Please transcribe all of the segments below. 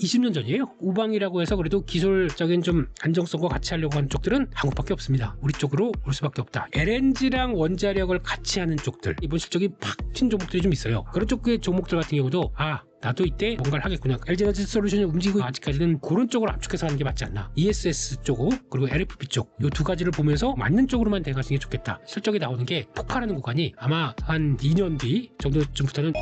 20년 전이에요. 우방이라고 해서 그래도 기술적인 좀 안정성과 같이 하려고 하는 쪽들은 한국밖에 없습니다. 우리 쪽으로 올 수밖에 없다. LNG랑 원자력을 같이 하는 쪽들 이번 실적이 팍 튄 종목들이 좀 있어요. 그런 쪽의 종목들 같은 경우도 아 나도 이때 뭔가를 하겠구나. LG에너지 솔루션이 움직이고 아직까지는 그런 쪽으로 압축해서 하는 게 맞지 않나. ESS 쪽하고 그리고 LFP 쪽 이 두 가지를 보면서 맞는 쪽으로만 대가시는 게 좋겠다. 실적이 나오는 게 폭발하는 구간이 아마 한 2년 뒤 정도쯤부터는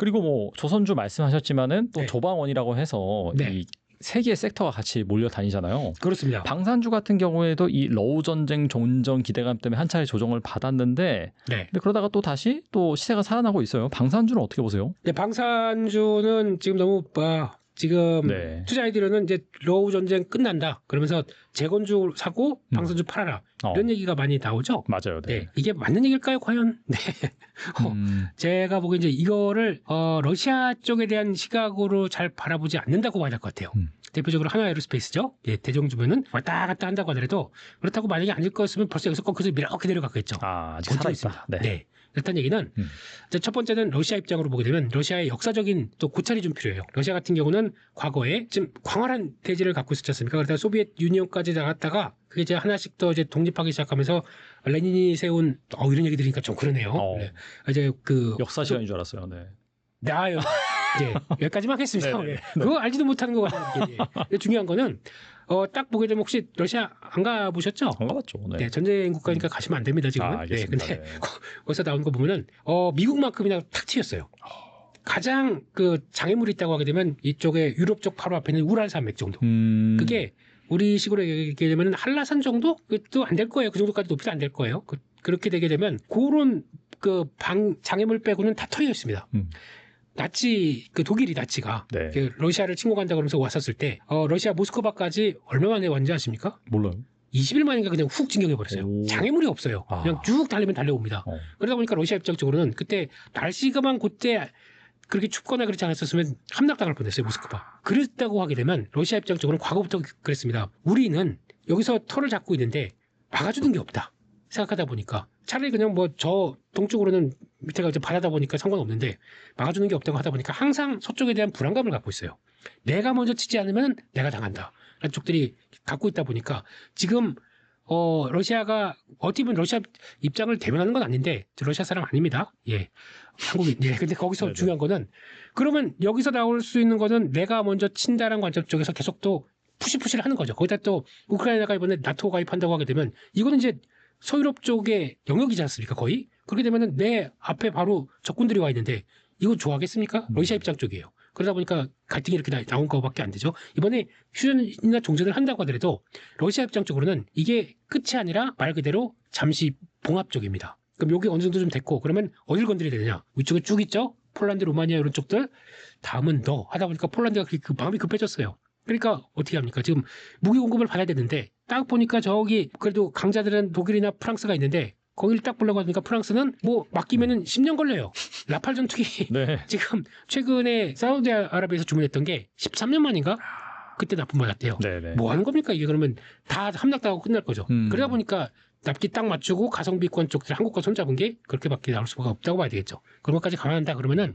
그리고 뭐 조선주 말씀하셨지만은 또 네. 조방원이라고 해서 네. 이세 개의 섹터가 같이 몰려 다니잖아요. 그렇습니다. 방산주 같은 경우에도 이 러우 전쟁 종전 기대감 때문에 한 차례 조정을 받았는데 네. 근데 그러다가 또 다시 또 시세가 살아나고 있어요. 방산주는 어떻게 보세요? 네, 방산주는 지금 너무 아, 지금 네. 투자 아이디어는 이제 러우 전쟁 끝난다. 그러면서 재건주 사고 방산주 팔아라. 어, 이런 얘기가 많이 나오죠. 맞아요. 네. 네. 이게 맞는 얘기일까요, 과연? 네. 어, 음, 제가 보기엔 이제 이거를 어, 러시아 쪽에 대한 시각으로 잘 바라보지 않는다고 봐야 될 것 같아요. 음. 대표적으로 하나 에어로스페이스죠. 예, 대정주면은 왔다 갔다 한다고 하더라도 그렇다고 만약에 아닐 거였으면 벌써 여기서 꺾여서 이렇게 내려갔겠죠. 아, 아직 살아 있습니다. 있 일단 얘기는 음. 이제 첫 번째는 러시아 입장으로 보게 되면 러시아의 역사적인 또 고찰이 좀 필요해요. 러시아 같은 경우는 과거에 좀 광활한 대지를 갖고 있었지 않습니까? 그러다 소비에트 유니온까지 나갔다가 그게 이제 하나씩 더 이제 독립하기 시작하면서 레닌이 세운 어 이런 얘기 들으니까 좀 그러네요. 어. 네. 이제 그 역사 시간인 줄 알았어요. 네. 나요. 예, 여기까지만 하겠습니다. 예. 그거 알지도 못하는 거 같아요. 예. 근데 중요한 거는 어, 딱 보게 되면 혹시 러시아 안 가보셨죠? 안 가봤죠. 네. 네, 전쟁 국가니까 가시면 안 됩니다, 지금. 아, 네. 근데 네. 거기서 나온 거 보면은, 어, 미국만큼이나 탁 튀었어요. 가장 그 장애물이 있다고 하게 되면 이쪽에 유럽 쪽 바로 앞에 있는 우랄 산맥 정도. 음, 그게 우리 식으로 얘기하면 한라산 정도? 그것도 안 될 거예요. 그 정도까지 높이도 안 될 거예요. 그, 렇게 되게 되면 그런 그 방, 장애물 빼고는 다 털려 있습니다. 음. 나치, 그 독일이 나치가 네. 그 러시아를 침공한다 그러면서 왔었을 때, 어, 러시아 모스크바까지 얼마 만에 왔는지 아십니까? 몰라요. 20일 만인가 그냥 훅 진격해 버렸어요. 오. 장애물이 없어요. 아. 그냥 쭉 달리면 달려옵니다. 어. 그러다 보니까 러시아 입장적으로는 그때 날씨가만 그때 그렇게 춥거나 그렇지 않았었으면 함락당할 뻔했어요 모스크바. 그랬다고 하게 되면 러시아 입장적으로는 과거부터 그랬습니다. 우리는 여기서 털을 잡고 있는데 막아주는 게 없다. 생각하다 보니까 차라리 그냥 뭐 저 동쪽으로는 밑에가 이제 바다다 보니까 상관없는데 막아주는 게 없다고 하다 보니까 항상 서쪽에 대한 불안감을 갖고 있어요. 내가 먼저 치지 않으면 내가 당한다. 라는 쪽들이 갖고 있다 보니까 지금 어 러시아가 어떻게 보면 러시아 입장을 대변하는 건 아닌데 저 러시아 사람 아닙니다. 예. 한국인. 예. 근데 거기서 네네. 중요한 거는 그러면 여기서 나올 수 있는 거는 내가 먼저 친다라는 관점 쪽에서 계속 또 푸시푸시를 하는 거죠. 거기다 또 우크라이나가 이번에 나토 가입한다고 하게 되면 이거는 이제 서유럽 쪽의 영역이지 않습니까? 거의 그렇게 되면은 내 앞에 바로 적군들이 와 있는데 이거 좋아하겠습니까? 음. 러시아 입장 쪽이에요. 그러다 보니까 갈등이 이렇게 나- 나온 거밖에 안 되죠. 이번에 휴전이나 종전을 한다고 하더라도 러시아 입장 쪽으로는 이게 끝이 아니라 말 그대로 잠시 봉합 쪽입니다. 그럼 요게 어느 정도 좀 됐고 그러면 어딜 건드려야 되느냐? 위쪽에 쭉 있죠? 폴란드, 루마니아 이런 쪽들 다음은 너 하다 보니까 폴란드가 그, 그 마음이 급해졌어요. 그러니까 어떻게 합니까? 지금 무기 공급을 받아야 되는데 딱 보니까 저기 그래도 강자들은 독일이나 프랑스가 있는데 거기를 딱 보려고 하니까 프랑스는 뭐 맡기면은 10년 걸려요. 라팔 전투기 네. 지금 최근에 사우디아라비아에서 주문했던 게 13년 만인가? 그때 납품 받았대요. 네네. 뭐 하는 겁니까 이게 그러면 다 함락당하고 끝날 거죠. 음. 그러다 보니까 납기 딱 맞추고 가성비권 쪽들 한국과 손잡은 게 그렇게밖에 나올 수가 없다고 봐야 되겠죠. 그런 것까지 감안한다 그러면은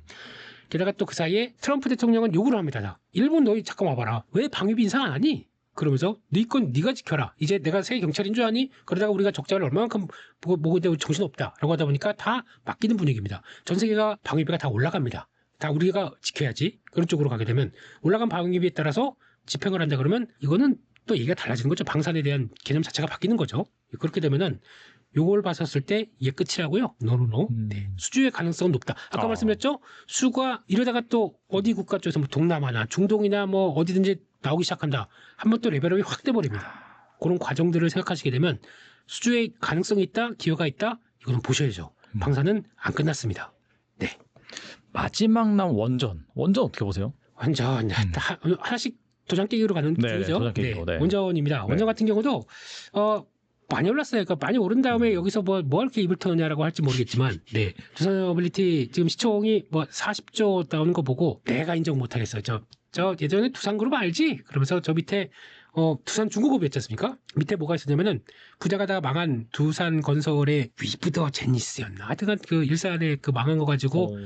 게다가 또 그 사이에 트럼프 대통령은 요구를 합니다. 다. 일본 너희 잠깐 와봐라. 왜 방위비 인상 안 하니? 그러면서 네건 네가 지켜라. 이제 내가 세계 경찰인 줄 아니? 그러다가 우리가 적자를 얼마만큼 보고 보고 정신 없다라고 하다 보니까 다 맡기는 분위기입니다. 전 세계가 방위비가 다 올라갑니다. 다 우리가 지켜야지. 그런 쪽으로 가게 되면 올라간 방위비에 따라서 집행을 한다 그러면 이거는 또 얘기가 달라지는 거죠. 방산에 대한 개념 자체가 바뀌는 거죠. 그렇게 되면은 요걸 봤었을 때 이게 끝이라고요? 노노노. 음. 네. 수주의 가능성은 높다. 아까 아. 말씀드렸죠? 수가 이러다가 또 어디 국가 쪽에서 뭐 동남아나 중동이나 뭐 어디든지 나오기 시작한다. 한 번 또 레벨업이 확 돼버립니다. 그런 과정들을 생각하시게 되면 수주의 가능성이 있다, 기회가 있다, 이거는 보셔야죠. 음. 방사는 안 끝났습니다. 네. 마지막 남 원전. 원전 어떻게 보세요? 완전 다 하나씩 도장 깨기로 가는 네, 중이죠. 도장 깨기로, 네. 원전입니다. 네. 원전 같은 경우도 어 많이 올랐어요. 그러니까 많이 오른 다음에 여기서 뭐, 뭐 이렇게 입을 터느냐라고 할지 모르겠지만, 네. 두산모빌리티 지금 시총이 뭐 40조 나오는 거 보고 내가 인정 못 하겠어요. 저, 저 예전에 두산그룹 알지? 그러면서 저 밑에 어, 두산 중공업이었지 않습니까? 밑에 뭐가 있었냐면은 부자가 다 망한 두산 건설의 위브더 제니스였나? 하여튼간 그 일산에 그 망한 거 가지고 어,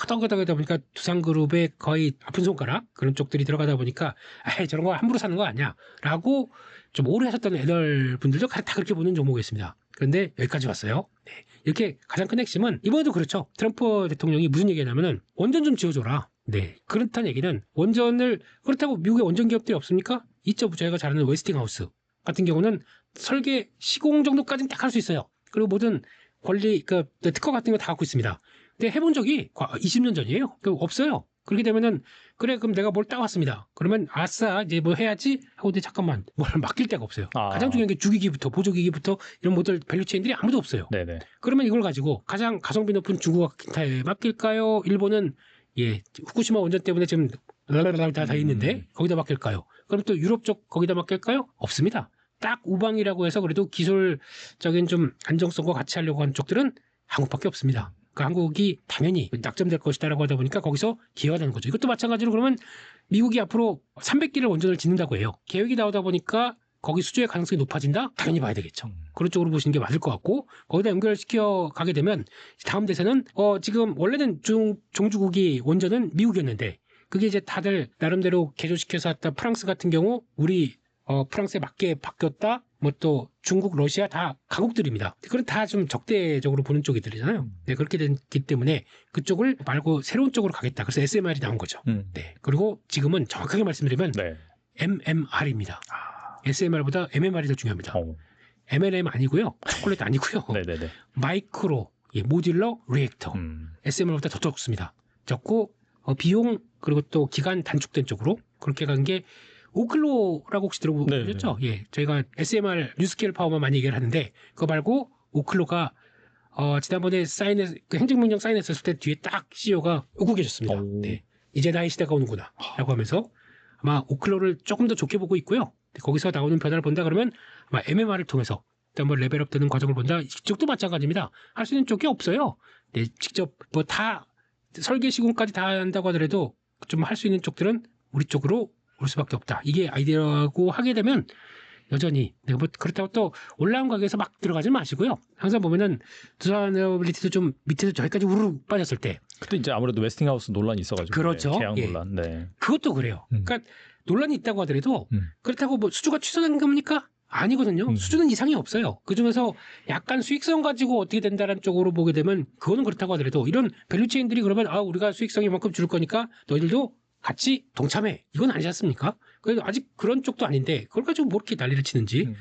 허덕허덕 하다 보니까 두산그룹에 거의 아픈 손가락 그런 쪽들이 들어가다 보니까 아 저런 거 함부로 사는 거 아니야 라고 좀 오래 하셨던 애널 분들도 다 그렇게 보는 종목이었습니다. 그런데 여기까지 왔어요. 네. 이렇게 가장 큰 핵심은 이번에도 그렇죠. 트럼프 대통령이 무슨 얘기냐면은 원전 좀 지어줘라. 네. 그렇다는 얘기는 원전을 그렇다고 미국에 원전 기업들이 없습니까? 있죠. 저희가 잘 아는 웨스팅하우스 같은 경우는 설계 시공 정도까지는 딱 할 수 있어요. 그리고 모든 권리 그 특허 같은 거 다 갖고 있습니다. 근데 해본 적이 20년 전이에요. 그 없어요. 그렇게 되면은 그래 그럼 내가 뭘 따왔습니다. 그러면 아싸 이제 뭐 해야지 하고 근데 잠깐만 뭘 맡길 데가 없어요. 아. 가장 중요한 게 주기기부터 보조기기부터 이런 모델 밸류체인들이 아무도 없어요. 네네. 그러면 이걸 가지고 가장 가성비 높은 중국과 기타에 맡길까요? 일본은 예 후쿠시마 원전 때문에 지금 랄랄랄 다, 다 있는데 음. 거기다 맡길까요? 그럼 또 유럽 쪽 거기다 맡길까요? 없습니다. 딱 우방이라고 해서 그래도 기술적인 좀 안정성과 같이 하려고 하는 쪽들은 한국밖에 없습니다. 그 한국이 당연히 낙점될 것이다라고 하다 보니까 거기서 기회가 되는 거죠. 이것도 마찬가지로 그러면 미국이 앞으로 300기를 원전을 짓는다고 해요. 계획이 나오다 보니까 거기 수주의 가능성이 높아진다? 당연히 봐야 되겠죠. 그런 쪽으로 보시는 게 맞을 것 같고 거기다 연결시켜 가게 되면 다음 대세는 어 지금 원래는 중 종주국이 원전은 미국이었는데 그게 이제 다들 나름대로 개조시켜서 왔다 프랑스 같은 경우 우리 어 프랑스에 맞게 바뀌었다 뭐 또 중국 러시아 다 가국들입니다. 그건 다 좀 적대적으로 보는 쪽이들이잖아요. 네, 그렇게 됐기 때문에 그쪽을 말고 새로운 쪽으로 가겠다. 그래서 SMR이 나온 거죠. 음. 네. 그리고 지금은 정확하게 말씀드리면 네. MMR입니다. SMR보다 MMR이 더 중요합니다. 어. MLM 아니고요. 초콜릿 아니고요. 네네네. 마이크로 예, 모듈러 리액터 음. SMR보다 더 적습니다. 적고 어, 비용 그리고 또 기간 단축된 쪽으로 그렇게 간 게 오클로라고 혹시 네, 들어보셨죠? 예, 저희가 SMR 뉴스케일 파워만 많이 얘기를 하는데 그거 말고 오클로가 어, 지난번에 사인했 그 행정명령 사인했었을 때 뒤에 딱 CEO가 웃고 계셨습니다. 오. 네, 이제 나의 시대가 오는구나 라고 하면서 아마 오클로를 조금 더 좋게 보고 있고요. 거기서 나오는 변화를 본다 그러면 아마 MMR을 통해서 뭐 레벨업 되는 과정을 본다. 이쪽도 마찬가지입니다. 할 수 있는 쪽이 없어요. 네, 직접 뭐 다 설계 시공까지 다 한다고 하더라도 좀 할 수 있는 쪽들은 우리 쪽으로 올 수밖에 없다. 이게 아이디어라고 하게 되면 여전히 네, 뭐 그렇다고 또 올라온 가격에서 막 들어가지 마시고요. 항상 보면은 두산에어빌리티도 좀 밑에서 저기까지 우르르 빠졌을 때 그때 이제 아무래도 웨스팅하우스 논란이 있어가지고 그렇죠. 네, 계약 예. 논란. 네. 그것도 그래요. 음. 그러니까 논란이 있다고 하더라도 음. 그렇다고 뭐 수주가 취소된 겁니까? 아니거든요. 음. 수주는 이상이 없어요. 그 중에서 약간 수익성 가지고 어떻게 된다는 쪽으로 보게 되면 그거는 그렇다고 하더라도 이런 밸류체인들이 그러면 아 우리가 수익성이 이만큼 줄 거니까 너희들도 같이 동참해. 이건 아니지 않습니까? 그래도 아직 그런 쪽도 아닌데 그걸 가지고 뭐 이렇게 난리를 치는지 음.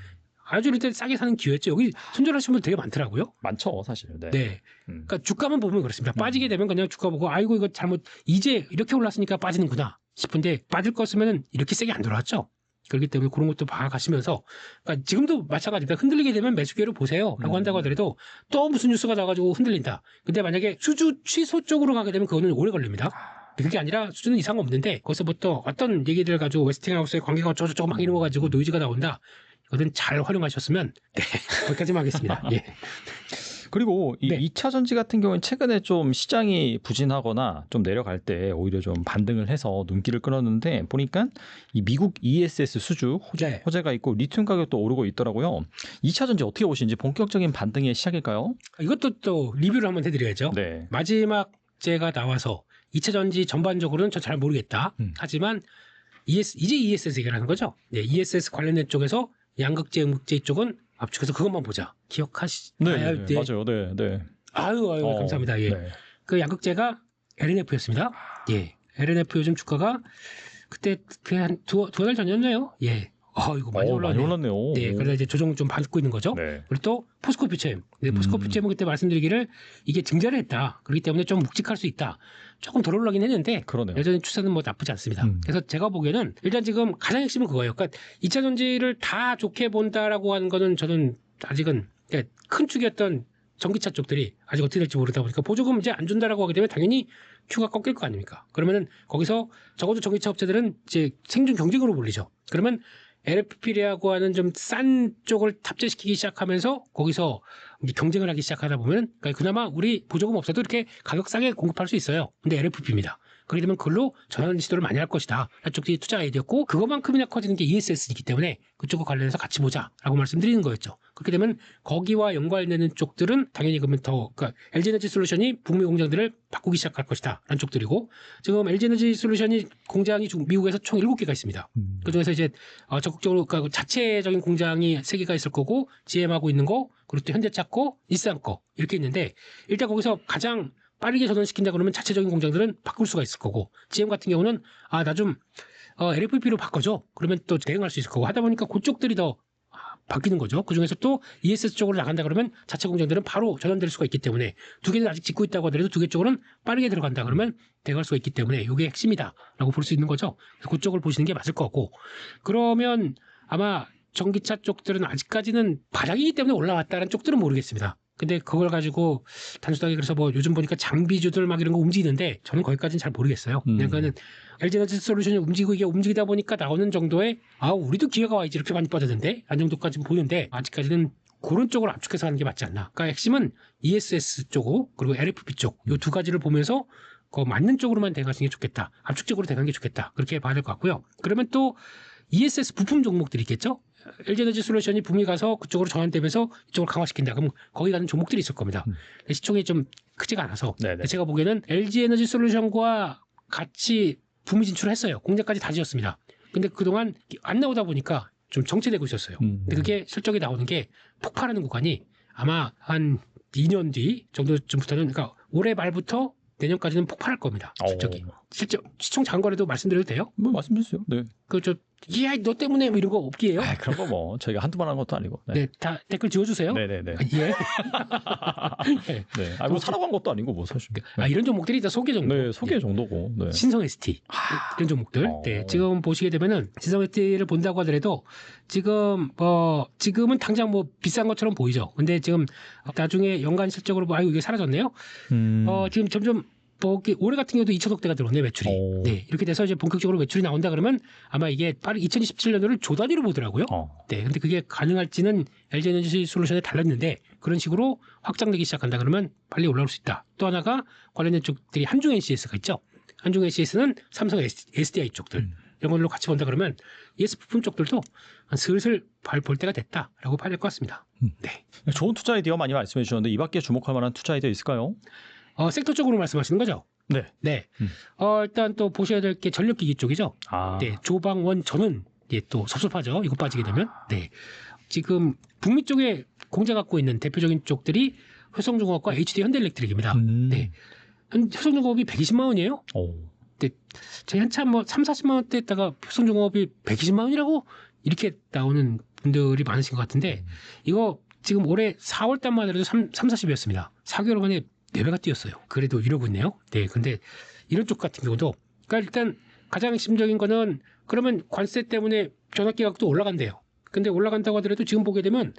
아주 때 싸게 사는 기회였죠. 여기 손절하시는 분 되게 많더라고요. 많죠 사실. 네. 네. 음. 그러니까 주가만 보면 그렇습니다. 음. 빠지게 되면 그냥 주가 보고 아이고 이거 잘못 이제 이렇게 올랐으니까 빠지는구나 싶은데 빠질 거였으면 이렇게 세게 안 돌아왔죠. 그렇기 때문에 그런 것도 봐가시면서 그러니까 지금도 마찬가지입니다. 흔들리게 되면 매수 기회로 보세요라고 음. 한다고 하더라도 또 무슨 뉴스가 나가지고 흔들린다. 근데 만약에 수주 취소 쪽으로 가게 되면 그거는 오래 걸립니다. 그게 아니라 수준은 이상 없는데 거기서 부터 어떤 얘기들 가지고 웨스팅하우스의 관계가 어쩌고저쩌고 막 이런 거 가지고 노이즈가 나온다. 이거는 잘 활용하셨으면 네 거기까지만 하겠습니다. 예. 그리고 이 네. 2차 전지 같은 경우는 최근에 좀 시장이 부진하거나 좀 내려갈 때 오히려 좀 반등을 해서 눈길을 끌었는데 보니까 이 미국 ESS 수주 호재, 네. 호재가 있고 리튬 가격도 오르고 있더라고요. 2차 전지 어떻게 보시는지 본격적인 반등의 시작일까요? 이것도 또 리뷰를 한번 해드려야죠. 네. 마지막 제가 나와서 2차 전지 전반적으로는 저 잘 모르겠다. 음. 하지만 ES, 이제 ESS 얘기를 하는 거죠. 네, ESS 관련된 쪽에서 양극재, 음극재 쪽은 압축해서 그것만 보자. 기억하시, 네, 아유, 네, 네. 맞아요. 네, 네. 아유, 아유, 어, 감사합니다. 예. 네. 그 양극재가 LNF였습니다. 예. LNF 요즘 주가가 그때 그한 두, 두 달 전이었나요? 예. 아, 이거 많이 어, 올랐네요. 올랐네요. 네, 그러다 이제 조정 좀 받고 있는 거죠. 네. 그리고 또 포스코 퓨체엠. 네, 포스코 음. 퓨체엠은 그때 말씀드리기를 이게 증자를 했다. 그렇기 때문에 좀 묵직할 수 있다. 조금 덜 올라긴 했는데 그러네요. 여전히 추세는 뭐 나쁘지 않습니다. 음. 그래서 제가 보기에는 일단 지금 가장 핵심은 그거예요. 그러니까 2차 전지를 다 좋게 본다라고 하는 거는 저는 아직은 그러니까 큰 축이었던 전기차 쪽들이 아직 어떻게 될지 모르다 보니까 보조금 이제 안 준다라고 하게 되면 당연히 큐가 꺾일 거 아닙니까? 그러면은 거기서 적어도 전기차 업체들은 이제 생존 경쟁으로 몰리죠. 그러면 LFP라고 하는 좀 싼 쪽을 탑재시키기 시작하면서 거기서 이제 경쟁을 하기 시작하다 보면 그러니까 그나마 우리 보조금 없어도 이렇게 가격 싸게 공급할 수 있어요. 근데 LFP입니다. 그렇게 되면 그걸로 전환 시도를 많이 할 것이다. 쪽들이 투자 아이디어였고 그것만큼이나 커지는 게 ESS이기 때문에 그쪽과 관련해서 같이 보자라고 말씀드리는 거였죠. 그렇게 되면 거기와 연관되는 쪽들은 당연히 그러면 더 그러니까 LG에너지 솔루션이 북미 공장들을 바꾸기 시작할 것이다. 라는 쪽들이고 지금 LG에너지 솔루션이 공장이 중- 미국에서 총 7개가 있습니다. 음. 그중에서 이제 어, 적극적으로 그러니까 자체적인 공장이 세 개가 있을 거고 GM하고 있는 거 그리고 또 현대차 거, 일산 거 이렇게 있는데 일단 거기서 가장 빠르게 전환시킨다 그러면 자체적인 공장들은 바꿀 수가 있을 거고 GM 같은 경우는 아 나좀 어, LFP로 바꿔줘 그러면 또 대응할 수 있을 거고 하다 보니까 그쪽들이 더 아, 바뀌는 거죠. 그 중에서 또 ESS 쪽으로 나간다 그러면 자체 공장들은 바로 전환될 수가 있기 때문에 두 개는 아직 짓고 있다고 하더라도 두 개 쪽으로는 빠르게 들어간다 그러면 대응할 수가 있기 때문에 이게 핵심이다라고 볼 수 있는 거죠. 그래서 그쪽을 보시는 게 맞을 것 같고 그러면 아마 전기차 쪽들은 아직까지는 바닥이기 때문에 올라왔다는 쪽들은 모르겠습니다. 근데 그걸 가지고 단순하게 그래서 뭐 요즘 보니까 장비주들 막 이런 거 움직이는데 저는 거기까지는 잘 모르겠어요. 음. 그러니까는 LG에너지 솔루션이 움직이고 이게 움직이다 보니까 나오는 정도의 아 우리도 기회가 와야지 이렇게 많이 빠졌는데 안 정도까지는 보이는데 아직까지는 그런 쪽으로 압축해서 하는 게 맞지 않나. 그러니까 핵심은 ESS 쪽고 그리고 LFP 쪽 요 두 가지를 보면서 그 맞는 쪽으로만 대가시는 게 좋겠다. 압축적으로 대가는 게 좋겠다. 그렇게 봐야 될 것 같고요. 그러면 또 ESS 부품 종목들이 있겠죠. LG에너지 솔루션이 북미 가서 그쪽으로 전환되면서 이쪽을 강화시킨다. 그럼 거기 가는 종목들이 있을 겁니다. 음. 시총이 좀 크지가 않아서 네네. 제가 보기에는 LG에너지 솔루션과 같이 북미 진출을 했어요. 공장까지 다 지었습니다. 근데 그동안 안 나오다 보니까 좀 정체되고 있었어요. 음. 근데 그게 실적이 나오는 게 폭발하는 구간이 아마 한 2년 뒤 정도쯤부터는 그러니까 올해 말부터 내년까지는 폭발할 겁니다. 실적이. 어. 시총 작은 거래도 말씀드려도 돼요? 뭐 말씀해 주세요. 네. 그저 이야 너 때문에 뭐 이런 거 없기에요. 아, 그런 거 뭐 저희가 한두 번 한 것도 아니고. 네. 네, 다 댓글 지워주세요. 네네네. 아, 예. 네. 네. 아, 뭐 사러 간 것도 아니고 뭐 사실. 아 이런 종목들이 있다 소개 정도. 네, 소개 예. 정도고. 네. 신성 ST 이런 종목들. 어. 네, 지금 보시게 되면은 신성 ST를 본다고 하더라도 지금 뭐 지금은 당장 뭐 비싼 것처럼 보이죠. 근데 지금 나중에 연간 실적으로 뭐 아이고 이게 사라졌네요. 음. 어 지금 점점 뭐 이렇게 올해 같은 경우도 2천억 대가 들어오네 매출이. 오. 네 이렇게 돼서 이제 본격적으로 매출이 나온다 그러면 아마 이게 빠르 2027년도를 조 단위로 보더라고요. 어. 네, 근데 그게 가능할지는 LG에너지 솔루션에 달렸는데 그런 식으로 확장되기 시작한다 그러면 빨리 올라올 수 있다. 또 하나가 관련된 쪽들이 한중 NCS가 있죠. 한중 NCS는 삼성 SDI 쪽들 음. 이런 걸로 같이 본다 그러면 ES 부품 쪽들도 한 슬슬 발볼 때가 됐다라고 봐야 될 것 같습니다. 음. 네. 좋은 투자 아이디어 많이 말씀해 주셨는데 이 밖에 주목할 만한 투자 아이디어 있을까요? 어, 섹터 쪽으로 말씀하시는 거죠? 네. 네. 음. 어, 일단 또 보셔야 될 게 전력기기 쪽이죠. 아. 네, 조방원 저는 예, 또 섭섭하죠. 이거 빠지게 되면. 네. 지금 북미 쪽에 공장 갖고 있는 대표적인 쪽들이 효성중공업과 HD 현대일렉트릭입니다. 음. 네. 현- 효성중공업이 120만 원이에요. 오. 제 한참 뭐 3, 40만 원대 했다가 효성중공업이 120만 원이라고 이렇게 나오는 분들이 많으신 것 같은데 이거 지금 올해 4월 달만 해도 3, 3 40이었습니다. 4개월 만에 4배가 뛰었어요. 그래도 이러고 있네요. 네. 근데 이런 쪽 같은 경우도 그러니까 일단 가장 핵심적인 거는 그러면 관세 때문에 전화기 가격도 올라간대요. 근데 올라간다고 하더라도 지금 보게 되면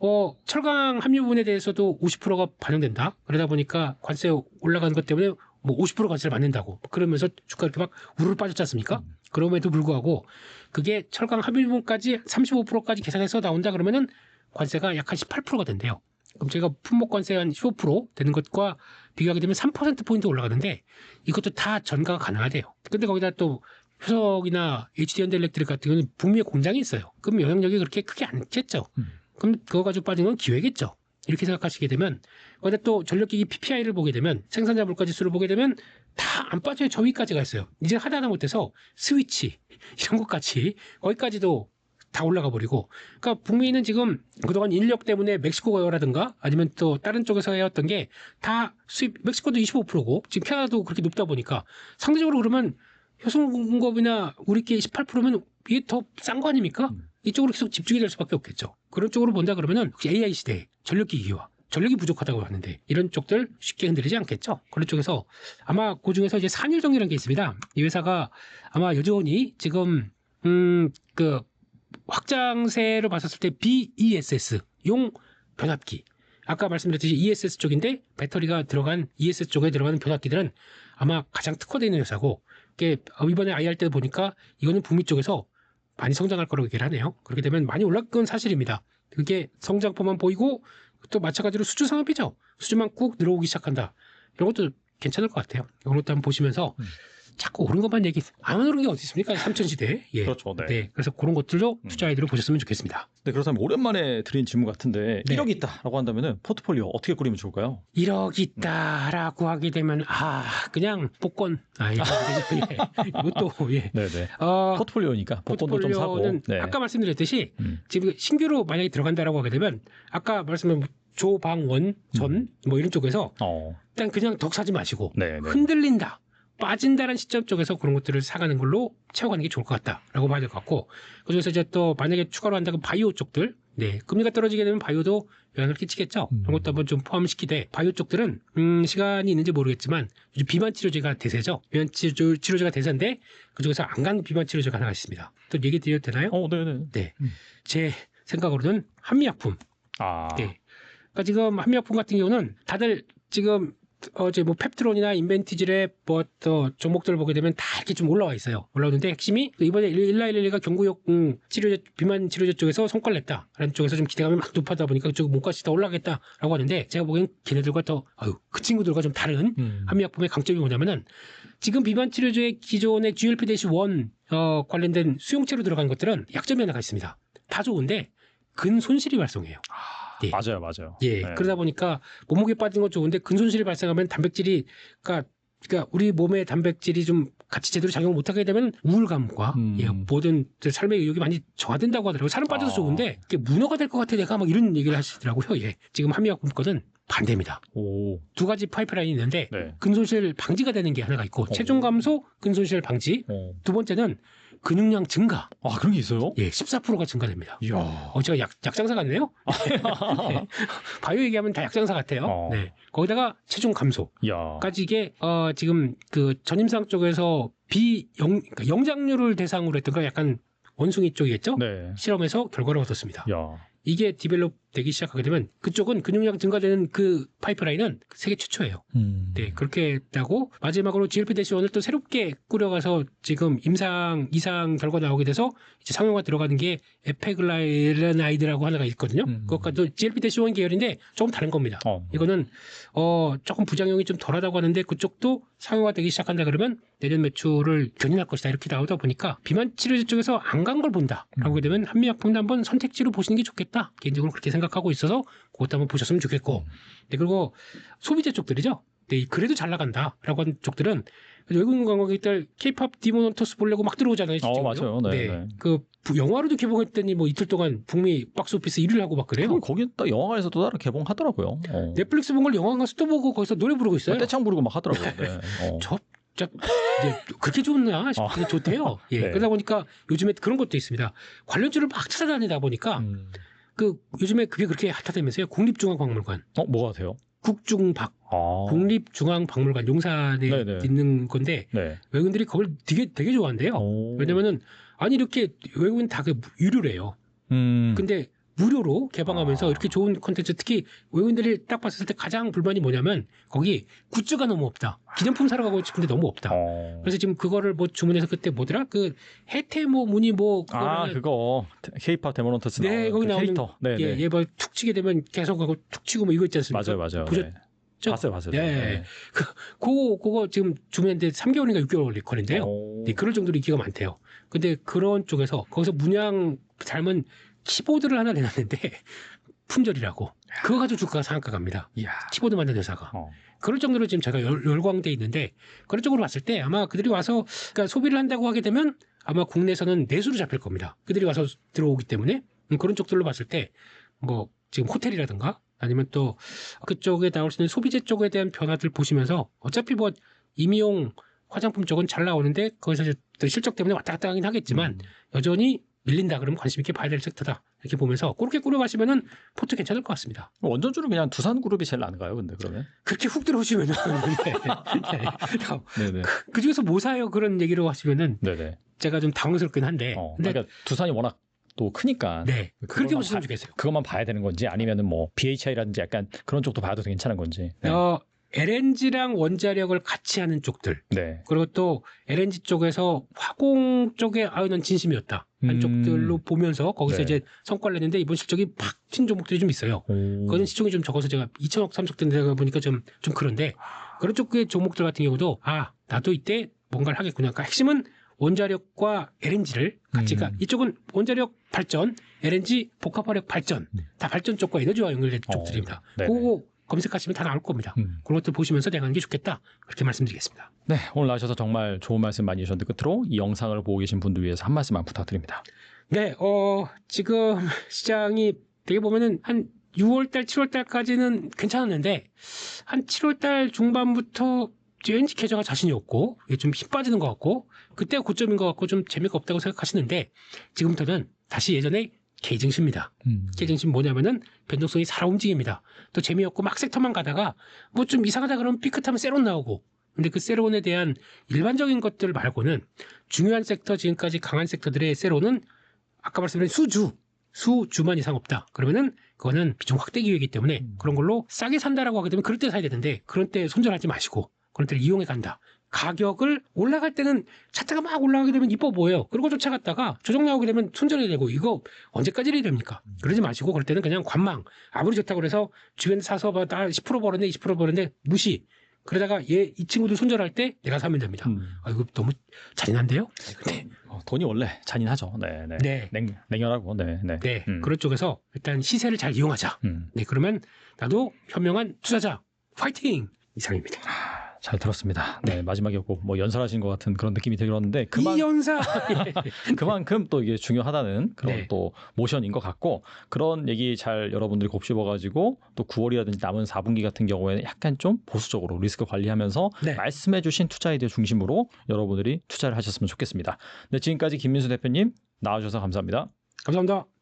어, 철강 함유 부분에 대해서도 50%가 반영된다. 그러다 보니까 관세 올라가는 것 때문에 뭐 50% 관세를 받는다고. 그러면서 주가 이렇게 막 우르르 빠졌지 않습니까? 그럼에도 불구하고 그게 철강 함유 부분까지 35%까지 계산해서 나온다 그러면은 관세가 약 한 18%가 된대요. 그럼 제가 품목 관세 한 15% 되는 것과 비교하게 되면 3%포인트 올라가는데 이것도 다 전가가 가능하대요. 근데 거기다 또 효석이나 HD 현대일렉트릭 같은 경우는 북미에 공장이 있어요. 그럼 영향력이 그렇게 크게 않겠죠. 음. 그럼 그거 가지고 빠진 건 기회겠죠. 이렇게 생각하시게 되면 거기다 또 전력기기 PPI를 보게 되면 생산자 물가 지수를 보게 되면 다 안 빠져요. 저 위까지 가 있어요. 이제 하다 하다 못해서 스위치 이런 것까지 거기까지도 다 올라가 버리고 그러니까 북미는 지금 그동안 인력 때문에 멕시코 거여라든가 아니면 또 다른 쪽에서 해왔던 게 다 수입 멕시코도 25%고 지금 캐나다도 그렇게 높다 보니까 상대적으로 그러면 효성공급이나 우리께 18%면 이게 더 싼 거 아닙니까? 음. 이쪽으로 계속 집중이 될 수밖에 없겠죠. 그런 쪽으로 본다 그러면은 AI 시대 전력기기와 전력이 부족하다고 하는데 이런 쪽들 쉽게 흔들리지 않겠죠. 그런 쪽에서 아마 그 중에서 이제 산일정이라는 게 있습니다. 이 회사가 아마 여전히 지금 음그 확장세로 봤었을 때 BESS 용 변압기 아까 말씀드렸듯이 ESS 쪽인데 배터리가 들어간 ESS 쪽에 들어가는 변압기들은 아마 가장 특화되어 있는 회사고 이번에 IR 때 보니까 이거는 북미 쪽에서 많이 성장할 거라고 얘기를 하네요. 그렇게 되면 많이 올라간 건 사실입니다. 그게 성장포만 보이고 또 마찬가지로 수주 산업이죠. 수주만 꾹 늘어오기 시작한다. 이런 것도 괜찮을 것 같아요. 이런 것도 한번 보시면서 음. 자꾸 오른 것만 얘기 안 오른 게 어디 있습니까? 삼천 시대. 예. 그렇죠. 네. 네. 그래서 그런 것들도 음. 투자 아이디어를 보셨으면 좋겠습니다. 네, 그렇다면 오랜만에 드린 질문 같은데 네. 1억 있다라고 한다면은 포트폴리오 어떻게 꾸리면 좋을까요? 1억 있다라고 하게 되면 아 그냥 복권 아 예. 예. 이것도 예. 네, 네. 어, 포트폴리오니까 복권도 좀 사고. 포트폴리오는 네. 아까 말씀드렸듯이 음. 지금 신규로 만약에 들어간다라고 하게 되면 아까 말씀한 조방원 전뭐 이런 쪽에서 어. 일단 그냥 덕 사지 마시고 네, 네. 흔들린다 빠진다는 시점 쪽에서 그런 것들을 사가는 걸로 채워가는 게 좋을 것 같다라고 봐야 될 것 같고 그중에서 이제 또 만약에 추가로 한다면 바이오 쪽들 네 금리가 떨어지게 되면 바이오도 영향을 끼치겠죠 음. 그런 것도 한번 좀 포함시키되 바이오 쪽들은 음 시간이 있는지 모르겠지만 요즘 비만 치료제가 대세죠 비만 치료, 치료제가 대세인데 그중에서 안 간 비만 치료제가 하나가 있습니다 또 얘기 드려도 되나요? 어, 네, 네. 네. 음. 제 생각으로는 한미약품. 아. 네. 그러니까 지금 한미약품 같은 경우는 다들 지금 어제 뭐 펩트론이나 인벤티질의 뭐또 종목들을 보게 되면 다 이렇게 좀 올라와 있어요. 올라오는데 핵심이 이번에 일라일리가 경구역 음, 치료제 비만 치료제 쪽에서 성과를 냈다 라는 쪽에서 좀 기대감이 막 높아다 보니까 그쪽 몸값이 더 올라가겠다라고 하는데 제가 보기엔 걔네들과 더 아유 그 친구들과 좀 다른 음. 한미약품의 강점이 뭐냐면은 지금 비만 치료제의 기존의 GLP-1 어, 관련된 수용체로 들어간 것들은 약점이 하나가 있습니다. 다 좋은데 근 손실이 발생해요. 예. 맞아요, 맞아요. 예. 네. 그러다 보니까 몸무게 빠진 건 좋은데 근손실이 발생하면 단백질이 그러니까 그러니까 우리 몸의 단백질이 좀 같이 제대로 작용을 못하게 되면 우울감과 음. 예, 모든 삶의 의욕이 많이 저하된다고 하더라고요. 살은 빠져서 아. 좋은데 이게 문어가 될 것 같아 내가 막 이런 얘기를 하시더라고요. 예. 지금 한미약품 거는 반대입니다. 오. 두 가지 파이프라인이 있는데 네. 근손실 방지가 되는 게 하나가 있고 체중 감소, 근손실 방지. 어. 두 번째는 근육량 증가. 아, 그런 게 있어요? 예, 14%가 증가됩니다. 이야. 어, 제가 약, 약장사 같네요? 네. 바이오 얘기하면 다 약장사 같아요. 어. 네. 거기다가 체중 감소. 이야. 까지 이게, 어, 지금 그 전임상 쪽에서 비영, 그러니까 영장류를 대상으로 했던 거 약간 원숭이 쪽이겠죠? 네. 실험에서 결과를 얻었습니다. 야. 이게 디벨롭 되기 시작하게 되면 그쪽은 근육량 증가되는 그 파이프라인은 세계 최초예요. 음. 네, 그렇게 했다고 마지막으로 GLP-1을 또 새롭게 꾸려가서 지금 임상 이상 결과 나오게 돼서 이제 상용화 들어가는 게 에페글라이드라고 하나가 있거든요. 음. 그것과도 GLP-1 계열인데 조금 다른 겁니다. 어. 이거는 어 조금 부작용이 좀 덜하다고 하는데 그쪽도 상용화되기 시작한다 그러면 내년 매출을 견인할 것이다 이렇게 나오다 보니까 비만 치료제 쪽에서 안 간 걸 본다라고 음. 되면 한미약품도 한번 선택지로 보시는 게 좋겠다 개인적으로 그렇게 생각 하고 있어서 그것도 한번 보셨으면 좋겠고 음. 네, 그리고 소비재 쪽들이죠. 네, 그래도 잘 나간다라고 하는 쪽들은 외국인 관광객들 케이팝 디모노터스 보려고 막 들어오잖아요. 어, 실제로. 맞아요. 네, 네. 그 부- 영화로도 개봉했더니 뭐 이틀 동안 북미 박스 오피스 1위를 하고 막 그래요. 거기 딱 영화관에서 또 따로 개봉하더라고요. 어. 넷플릭스 본 걸 영화관 가서 또 보고 거기서 노래 부르고 있어요. 떼창 부르고 막 하더라고요. 네. 어. 저, 저, 이제 그렇게 좋나 싶은데 좋대요. 예. 네. 그러다 보니까 요즘에 그런 것도 있습니다. 관련주를 막 찾아다니다 보니까 음. 그 요즘에 그게 그렇게 핫하다면서요. 국립중앙박물관, 어, 뭐가 돼요? 국중박, 아. 국립중앙박물관 용산에 네네. 있는 건데 네. 외국인들이 그걸 되게 되게 좋아한대요. 오. 왜냐면은 아니 이렇게 외국인 다 그 유료래요. 음. 근데 무료로 개방하면서 아. 이렇게 좋은 콘텐츠 특히 외국인들이 딱 봤을 때 가장 불만이 뭐냐면 거기 굿즈가 너무 없다. 기념품 사러 가고 싶은데 너무 없다. 어. 그래서 지금 그거를 뭐 주문해서 그때 뭐더라? 그 해태 뭐 무늬 뭐 아, 그거 케이팝 데모넌터스 네, 거기 그 나오는 캐릭터. 네, 예, 네. 얘뭐툭 치게 되면 계속 하고 툭 치고 뭐 이거 있지 않습니까? 맞아요, 맞아요. 보셨- 네. 죠? 봤어요, 봤어요. 네. 그거 그거 지금 주문했는데 3개월인가 6개월 걸린대요. 오. 네, 그럴 정도로 인기가 많대요. 근데 그런 쪽에서 거기서 문양 닮은 키보드를 하나 내놨는데 품절이라고. 그거 가지고 주가가 상한가 갑니다. 이야. 키보드 만든 회사가. 어. 그럴 정도로 지금 제가 열, 열광돼 있는데 그런 쪽으로 봤을 때 아마 그들이 와서 그러니까 소비를 한다고 하게 되면 아마 국내에서는 내수로 잡힐 겁니다. 그들이 와서 들어오기 때문에 음, 그런 쪽들로 봤을 때 뭐 지금 호텔이라든가 아니면 또 그쪽에 나올 수 있는 소비재 쪽에 대한 변화들 보시면서 어차피 뭐 임용 화장품 쪽은 잘 나오는데 거기서 실적 때문에 왔다 갔다 하긴 하겠지만 음. 여전히 밀린다 그러면 관심 있게 봐야 될 섹터다 이렇게 보면서 그렇게 꾸려가시면은 포트 괜찮을 것 같습니다. 원전주는 그냥 두산 그룹이 제일 나은가요, 근데 그러면? 그렇게 훅 들어오시면은 네. 네, 네. 그 중에서 뭐 사요 그런 얘기로 하시면은 네, 네. 제가 좀 당황스럽긴 한데 어. 근데 그러니까 두산이 워낙 또 크니까 네 그렇게 보시면 봐- 좋겠어요. 그것만 봐야 되는 건지 아니면은 뭐 BHI라든지 약간 그런 쪽도 봐도 괜찮은 건지. 네. 어 LNG랑 원자력을 같이 하는 쪽들 네. 그리고 또 LNG 쪽에서 화공 쪽에 아유 난 진심이었다 한 음. 쪽들로 보면서 거기서 네. 이제 성과를 냈는데 이번 실적이 팍 튄 종목들이 좀 있어요. 오. 그거는 시총이 좀 적어서 제가 2천억 3석 된다가 보니까 좀 좀 그런데 그런 쪽의 종목들 같은 경우도 아 나도 이때 뭔가를 하겠군요. 그러니까 핵심은 원자력과 LNG를 같이 음. 가 이쪽은 원자력 발전, LNG 복합화력 발전 음. 다 발전 쪽과 에너지와 연결된 어, 쪽들입니다. 그거 검색하시면 다 나올 겁니다. 음. 그런 것들 보시면서 대응하는 게 좋겠다. 그렇게 말씀드리겠습니다. 네, 오늘 나와주셔서 정말 좋은 말씀 많이 해주셨는데 끝으로 이 영상을 보고 계신 분들 위해서 한 말씀만 부탁드립니다. 네, 어, 지금 시장이 되게 보면은 한 6월달, 7월달까지는 괜찮았는데 한 7월달 중반부터 왠지 계좌가 자신이 없고 이게 좀 힘 빠지는 것 같고 그때가 고점인 것 같고 좀 재미가 없다고 생각하시는데 지금부터는 다시 예전에 K 증시입니다. 음. K 증시 뭐냐면은 변동성이 살아 움직입니다. 또 재미없고 막 섹터만 가다가 뭐 좀 이상하다 그러면 삐끗하면 세론 나오고 근데 그 세론에 대한 일반적인 것들 말고는 중요한 섹터 지금까지 강한 섹터들의 세론은 아까 말씀드린 수주 수주만 이상 없다. 그러면은 그거는 비중 확대 기회이기 때문에 음. 그런 걸로 싸게 산다라고 하게 되면 그럴 때 사야 되는데 그런 때 손절하지 마시고 그런 때를 이용해 간다. 가격을 올라갈 때는 차트가 막 올라가게 되면 이뻐 보여요. 그리고 쫓아갔다가 조정 나오게 되면 손절이 되고 이거 언제까지 이래야 됩니까? 그러지 마시고 그럴 때는 그냥 관망. 아무리 좋다고 그래서 주변에 사서 봐, 나10% 벌었네, 20% 벌었네 무시. 그러다가 얘 이 친구들 손절할 때 내가 사면 됩니다. 음. 아 이거 너무 잔인한데요? 네, 어, 돈이 원래 잔인하죠. 네, 네. 네, 냉, 냉혈하고, 네, 네. 네. 음. 그런 쪽에서 일단 시세를 잘 이용하자. 음. 네, 그러면 나도 현명한 투자자 파이팅 이상입니다. 잘 들었습니다. 네, 마지막에 꼭뭐 연설하신 것 같은 그런 느낌이 들었는데 그만 이 연사 그만큼 또 이게 중요하다는 그런 네. 또 모션인 것 같고 그런 얘기 잘 여러분들이 곱씹어가지고 또 9월이라든지 남은 4분기 같은 경우에는 약간 좀 보수적으로 리스크 관리하면서 네. 말씀해주신 투자 아이디어 중심으로 여러분들이 투자를 하셨으면 좋겠습니다. 네, 지금까지 김민수 대표님 나와주셔서 감사합니다. 감사합니다.